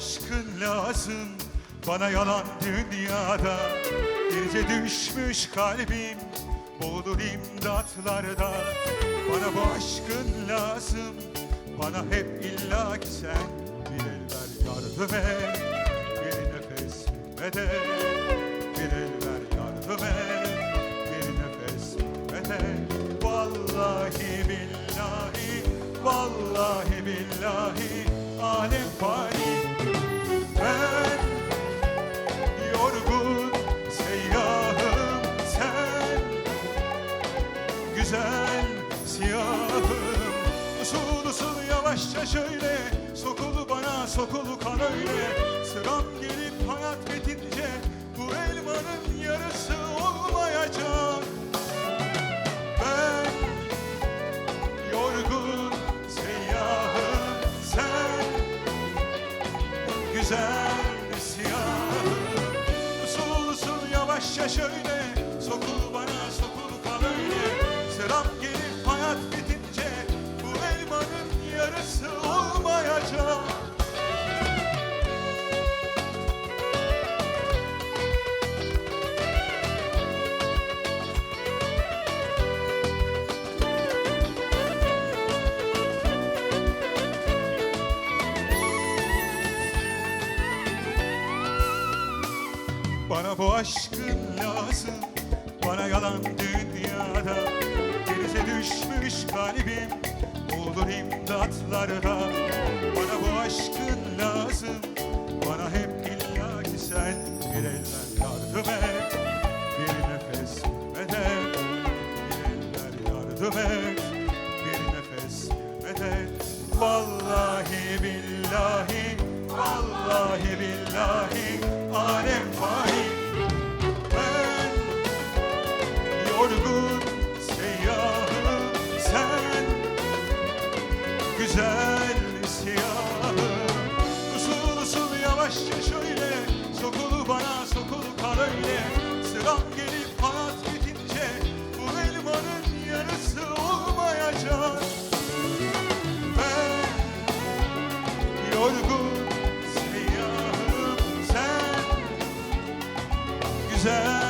aşkın lazım Bana yalan dünyada. İnce düşmüş kalbim boğulur imdatlarda. Bana bu aşkın lazım. Bana hep illa ki sen Bir el ver yardım et. Bir nefes ve de Bir el ver yardım et. Bir nefes ve de. Vallahi billahi vallahi billahi alem fani güzel siyahım. Usul usul yavaşça şöyle sokulu bana sokulu kan öyle. Sıram gelip hayat bitince bu elmanın yarısı olmayacak. Ben yorgun seyyahım sen güzel siyahım. Usul usul yavaşça şöyle Sokul bana Bana bu aşkın lazım Bana yalan dünyada. Denize düşmüş kalbim Olur imdatlarda. Bana bu aşkın lazım Bana hep illa ki sen Bir eller yardım et. Bir nefes medet Bir eller yardım et. Bir nefes medet Vallahi billahi Vallahi billahi seyyahım sen Güzel